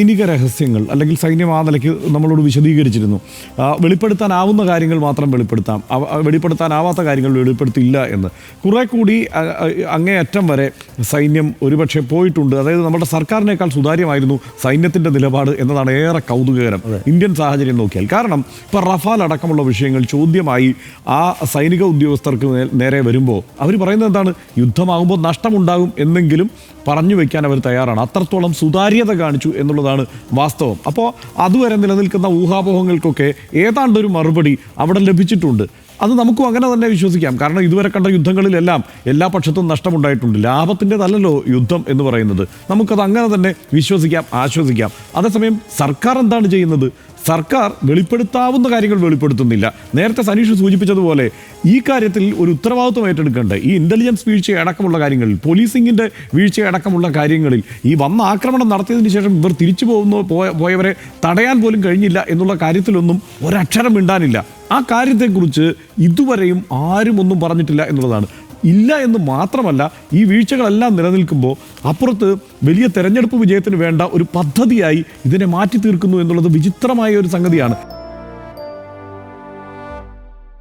സൈനിക രഹസ്യങ്ങൾ അല്ലെങ്കിൽ സൈന്യം ആ നിലയ്ക്ക് നമ്മളോട് വിശദീകരിച്ചിരുന്നു. വെളിപ്പെടുത്താനാവുന്ന കാര്യങ്ങൾ മാത്രം വെളിപ്പെടുത്താം. വെളിപ്പെടുത്താനാവാത്ത കാര്യങ്ങൾ വെളിപ്പെടുത്തില്ല എന്ന്. കുറെ കൂടി അങ്ങേയറ്റം വരെ സൈന്യം ഒരുപക്ഷെ പോയിട്ടുണ്ട്. അതായത് നമ്മുടെ സർക്കാരിനേക്കാൾ സുതാര്യമായിരുന്നു സൈന്യത്തിന്റെ നിലപാട് എന്നതാണ് ഏറെ കൗതുകകരം. ഇന്ത്യൻ സാഹചര്യം നോക്കിയാൽ. കാരണം ഇപ്പോൾ റഫാൽ അടക്കമുള്ള വിഷയങ്ങൾ ചോദ്യമായി ആ സൈനിക ഉദ്യോഗസ്ഥർക്ക് നേരെ വരുമ്പോൾ അവർ പറയുന്നത് എന്താണ്? യുദ്ധമാകുമ്പോൾ നഷ്ടമുണ്ടാകും എന്നെങ്കിലും പറഞ്ഞു വെക്കാൻ അവർ തയ്യാറാണ്. അത്രത്തോളം സുതാര്യത കാണിച്ചു എന്നുള്ളതാണ് വാസ്തവം. അപ്പോൾ അതുവരെ നിലനിൽക്കുന്ന ഊഹാപോഹങ്ങൾക്കൊക്കെ ഏതാണ്ട് ഒരു മറുപടി അവിടെ ലഭിച്ചിട്ടുണ്ട്. അത് നമുക്കും അങ്ങനെ തന്നെ വിശ്വസിക്കാം. കാരണം ഇതുവരെ കണ്ട യുദ്ധങ്ങളിലെല്ലാം എല്ലാ പക്ഷത്തും നഷ്ടമുണ്ടായിട്ടുണ്ട്. ലാഭത്തിന്റെതല്ലല്ലോ യുദ്ധം എന്ന് പറയുന്നത്. നമുക്കത് അങ്ങനെ തന്നെ വിശ്വസിക്കാം ആശ്വസിക്കാം. അതേസമയം സർക്കാർ എന്താണ് ചെയ്യുന്നത്? സർക്കാർ വെളിപ്പെടുത്താവുന്ന കാര്യങ്ങൾ വെളിപ്പെടുത്തുന്നില്ല. നേരത്തെ സനീഷ് സൂചിപ്പിച്ചതുപോലെ ഈ കാര്യത്തിൽ ഒരു ഉത്തരവാദിത്വം ഏറ്റെടുക്കേണ്ട ഈ ഇന്റലിജൻസ് വീഴ്ച അടക്കമുള്ള കാര്യങ്ങളിൽ പോലീസിങ്ങിന്റെ വീഴ്ച അടക്കമുള്ള കാര്യങ്ങളിൽ ഈ വന്ന ആക്രമണം നടത്തിയതിന് ശേഷം ഇവർ തിരിച്ചു പോകുന്ന പോയവരെ തടയാൻ പോലും കഴിഞ്ഞില്ല എന്നുള്ള കാര്യത്തിലൊന്നും ഒരക്ഷരം മിണ്ടാനില്ല. ആ കാര്യത്തെക്കുറിച്ച് ഇതുവരെയും ആരും ഒന്നും പറഞ്ഞിട്ടില്ല എന്നുള്ളതാണ്. ഇല്ല എന്ന് മാത്രമല്ല ഈ വീഴ്ചകളെല്ലാം നിലനിൽക്കുമ്പോൾ അപ്പുറത്ത് വലിയ തെരഞ്ഞെടുപ്പ് വിജയത്തിന് വേണ്ട ഒരു പദ്ധതിയായി ഇതിനെ മാറ്റി തീർക്കുന്നു എന്നുള്ളത് വിചിത്രമായ ഒരു സംഗതിയാണ്.